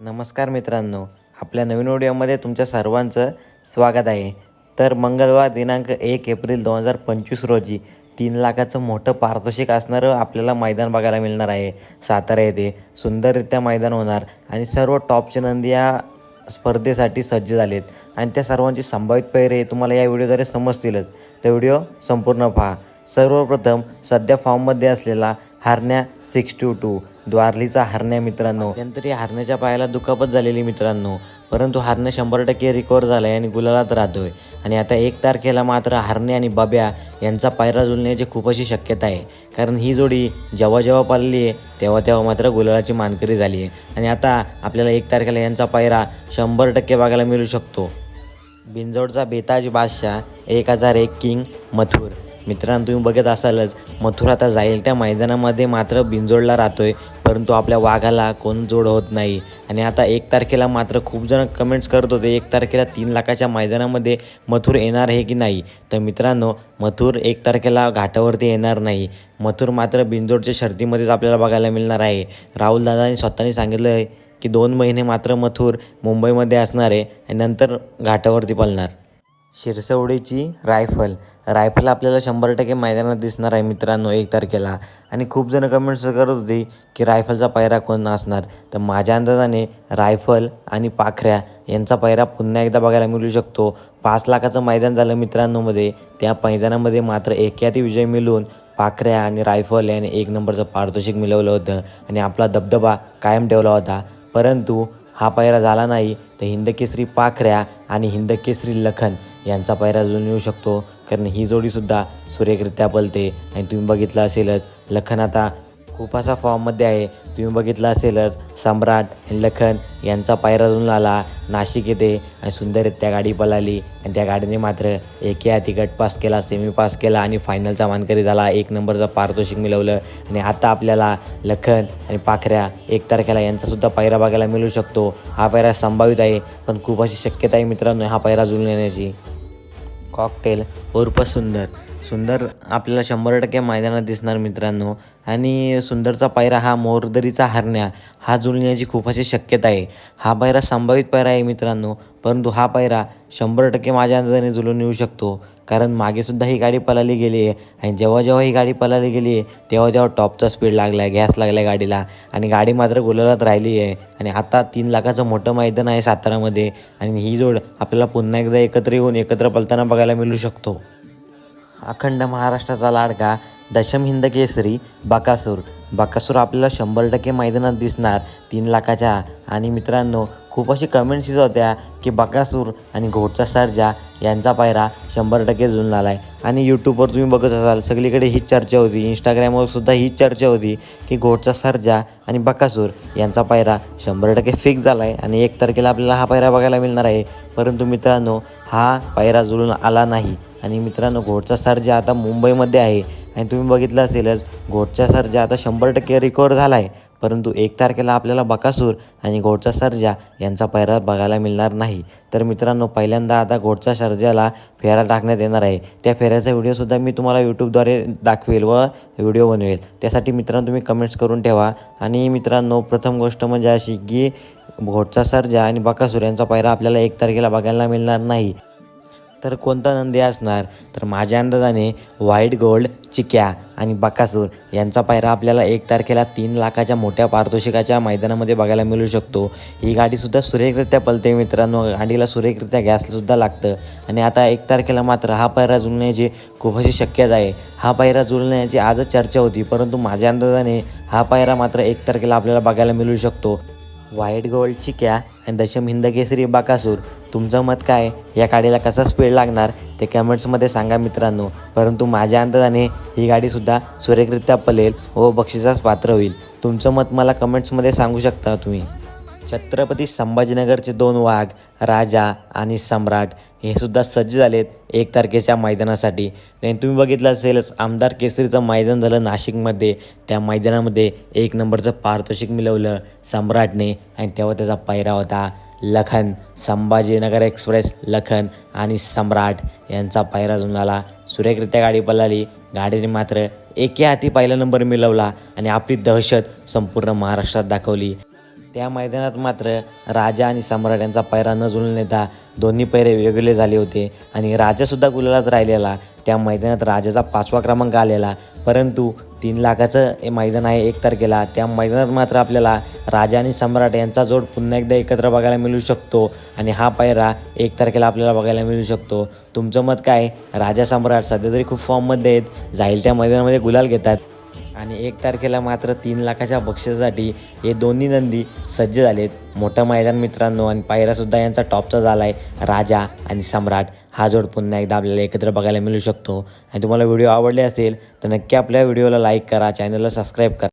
नमस्कार मित्रांनो आपल्या नवीन व्हिडिओमध्ये तुमच्या सर्वांचं स्वागत आहे. तर मंगळवार दिनांक एक एप्रिल दोन हजार पंचवीस रोजी तीन लाखाचं मोठं पारितोषिक असणारं आपल्याला मैदान बघायला मिळणार आहे. सातारा येथे सुंदररित्या मैदान होणार आणि सर्व टॉपचे नंदी या स्पर्धेसाठी सज्ज झालेत. आणि त्या सर्वांची संभावित पैरे तुम्हाला या व्हिडिओद्वारे समजतीलच. तर व्हिडिओ संपूर्ण पहा. सर्वप्रथम सध्या फॉर्ममध्ये असलेला हरण्या सिक्स टू टू द्वारलीचा हरण्या मित्रांनो. त्यानंतर या हरण्याच्या पायाला दुखापत झालेली मित्रांनो. परंतु हरण्या शंभर टक्के रिकवर झाला आहे आणि गुलालात राहतोय. आणि आता एक तारखेला मात्र हरणे आणि बाब्या यांचा पायरा जुळण्याची खूप अशी शक्यता आहे. कारण ही जोडी जेव्हा जेव्हा पाळली आहे तेव्हा तेव्हा मात्र गुलालाची मानकरी झाली आहे. आणि आता आपल्याला एक तारखेला यांचा पायरा शंभर टक्के बघायला मिळू शकतो. बिंजोडचा बेताज बादशाह एक हजार एक किंग मथुर. मित्रांनो तुम्ही बघत असालच मथुर आता जाईल. त्या मैदानामध्ये मात्र बिंजोडला राहतोय परंतु आपल्या वाघाला कोण जोड होत नाही. आणि आता एक तारखेला मात्र खूप जण कमेंट्स करत होते एक तारखेला तीन लाखाच्या मैदानामध्ये मथुर येणार आहे की नाही? तर मित्रांनो मथुर एक तारखेला घाटावरती येणार नाही. मथुर मात्र बिंजोडच्या शर्तीमध्येच आपल्याला बघायला मिळणार आहे. राहुल दादानी स्वतःनी सांगितलं आहे की दोन महिने मात्र मथुर मुंबईमध्ये असणार आहे आणि नंतर घाटावरती पळणार. शिरसवडीची रायफल रायफल आपल्याला शंभर टक्के मैदानात दिसणार आहे मित्रांनो एक तारखेला. आणि खूप जण कमेंट्स करत होते की रायफलचा पायरा कोण असणार तर माझ्या अंदाजाने रायफल आणि पाखऱ्या यांचा पायरा पुन्हा एकदा बघायला मिळू शकतो. पाच लाखाचं मैदान झालं मित्रांनोमध्ये. त्या मैदानामध्ये मात्र एक्याती विजय मिळून पाखऱ्या आणि रायफल याने एक नंबरचं पारितोषिक मिळवलं होतं. आणि आपला दबदबा कायम ठेवला होता. परंतु हा पायरा झाला नाही तर हिंदकेसरी पाखऱ्या आणि हिंदकेसरी लखन यांचा पायरा जुळून येऊ शकतो. कारण ही जोडीसुद्धा सुरेखरित्या पलते आणि तुम्ही बघितलं असेलच लखन आता खूप असा फॉर्ममध्ये आहे. तुम्ही बघितलं असेलच सम्राट आणि लखन यांचा पायरा जुळून आला. नाशिक येथे आणि सुंदर त्या गाडी पळाली. आणि त्या गाडीने मात्र एके हाती गट पास केला सेमी पास केला आणि फायनलचा मानकरी झाला. एक नंबरचं पारितोषिक मिळवलं. आणि आता आपल्याला लखन आणि पाखऱ्या एक तारखेला यांचासुद्धा पायरा बघायला मिळू शकतो. हा पायरा संभावित आहे पण खूप अशी शक्यता आहे मित्रांनो हा पायरा जुळून येण्याची कॉकटेल उर्फ सुंदर. सुंदर आपल्याला शंभर टक्के मैदानात दिसणार मित्रांनो. आणि सुंदरचा पायरा हा मोरदरीचा हरण्या हा जुळण्याची खूप अशी शक्यता आहे. हा पायरा संभावित पायरा आहे मित्रांनो परंतु हा पायरा शंभर टक्के माझ्या अंदाजाने जुळून येऊ शकतो. कारण मागेसुद्धा ही गाडी पलाली गेली आहे आणि जेव्हा जेव्हा ही गाडी पलाली गेली आहे तेव्हा जेव्हा टॉपचा स्पीड लागला आहे गॅस लागला आहे गाडीला. आणि गाडी मात्र गुलालात राहिली आहे. आणि आता तीन लाखाचं मोठं मैदान आहे सातारामध्ये आणि ही जोड आपल्याला पुन्हा एकदा एकत्र येऊन एकत्र पलताना बघायला मिळू शकतो. अखंड महाराष्ट्राचा लाडका दशम हिंद केसरी बकासूर. बकासूर आपल्याला शंभर टक्के मैदानात दिसणार तीन लाखाच्या. आणि मित्रांनो खूप अशी कमेंट्स येत होत्या की बकासूर आणि घोटचा सर्जा यांचा पायरा शंभर टक्के जुळून आला आहे. आणि यूट्यूबवर तुम्ही बघत असाल सगळीकडे हीच चर्चा होती. इंस्टाग्रामवर सुद्धा हीच चर्चा होती की घोटचा सर्जा आणि बकासूर यांचा पायरा शंभर टक्के फिक्स झाला आहे आणि एक तारखेला आपल्याला हा पायरा बघायला मिळणार आहे. परंतु मित्रांनो हा पायरा जुळून आला नाही. आणि मित्रांनो घोटचा सर्जा आता मुंबईमध्ये आहे आणि तुम्ही बघितलं असेलच घोटचा सर्जा आता शंभर टक्के रिकवर झाला आहे परंतु एक तारखेला आपल्याला बकासूर आणि घोटचा सर्जा यांचा पैरा बघायला मिळणार नाही. तर मित्रांनो पहिल्यांदा आता घोडचा सर्जाला फेरा टाकण्यात येणार आहे त्या फेऱ्याचा व्हिडिओसुद्धा मी तुम्हाला यूट्यूबद्वारे दाखवेल व व्हिडिओ बनवेल. त्यासाठी मित्रांनो तुम्ही कमेंट्स करून ठेवा. आणि मित्रांनो प्रथम गोष्ट म्हणजे अशी की घोटचा सर्जा आणि बकासूर यांचा पैरा आपल्याला एक तारखेला बघायला मिळणार नाही. तर कोणता नंदी असणार? तर माझ्या अंदाजाने व्हाईट गोल्ड चिक्या आणि बकासूर यांचा पायरा आपल्याला एक तारखेला तीन लाखाच्या मोठ्या पारितोषिकाच्या मैदानामध्ये बघायला मिळू शकतो. ही गाडीसुद्धा सुरेखरित्या पलते मित्रांनो. गाडीला सुरेखरित्या गॅससुद्धा लागतं. आणि आता एक तारखेला मात्र हा पायरा जुळण्याची खूप अशी शक्यता आहे. हा पायरा जुळण्याची आजच चर्चा होती परंतु माझ्या अंदाजाने हा पायरा मात्र एक तारखेला आपल्याला बघायला मिळू शकतो. व्हाईट गोल्ड चिक्या आणि दशम हिंद केसरी बाकासूर तुमचं मत काय? या गाडीला कसा स्पीड लागणार? ते कमेंट्समध्ये सांगा मित्रांनो. परंतु माझ्या अंदाजाने ही गाडीसुद्धा सुरेखरित्या पलेल व बक्षिसास पात्र होईल. तुमचं मत मला कमेंट्समध्ये सांगू शकता तुम्ही? छत्रपती संभाजीनगरचे दोन वाघ राजा आणि सम्राट हे सुद्धा सज्ज झालेत एक तारखेच्या मैदानासाठी. आणि तुम्ही बघितलं असेलच आमदार केसरीचं मैदान झालं नाशिकमध्ये. त्या मैदानामध्ये एक नंबरचं पारितोषिक मिळवलं सम्राटने आणि तेव्हा त्याचा पायरा होता. लखन संभाजीनगर एक्सप्रेस लखन आणि सम्राट यांचा पायरा जुनाला सुरेखरित्या गाडी पळाली. गाडीने मात्र एके हाती पहिला नंबर मिळवला आणि आपली दहशत संपूर्ण महाराष्ट्रात दाखवली. त्या मैदानात मात्र राजा आणि सम्राट यांचा पायरा न जुळून येता दोन्ही पैरे वेगळे झाले होते आणि राजासुद्धा गुलालाच राहिलेला. त्या मैदानात राजाचा पाचवा क्रमांक आलेला. परंतु तीन लाखाचं मैदान आहे एक तारखेला. त्या मैदानात मात्र आपल्याला राजा आणि सम्राट यांचा जोड पुन्हा एकदा एकत्र बघायला मिळू शकतो आणि हा पायरा एक तारखेला आपल्याला बघायला मिळू शकतो. तुमचं मत काय? राजा सम्राट सध्या तरी खूप फॉर्ममध्ये आहेत. जाईल त्या मैदानामध्ये गुलाल घेतात. आणि एक तारखेला मात्र तीन लाखाच्या बक्षिसासाठी हे दोन्ही नंदी सज्ज झालेत. मोठं मैदान मित्रांनो आणि पायरासुद्धा यांचा टॉपचा झाला आहे राजा आणि सम्राट. हा जोड पुन्हा एकदा आपल्याला एकत्र बघायला मिळू शकतो. आणि तुम्हाला व्हिडिओ आवडले असेल तर नक्की आपल्या व्हिडिओला लाईक करा चॅनलला सबस्क्राईब करा.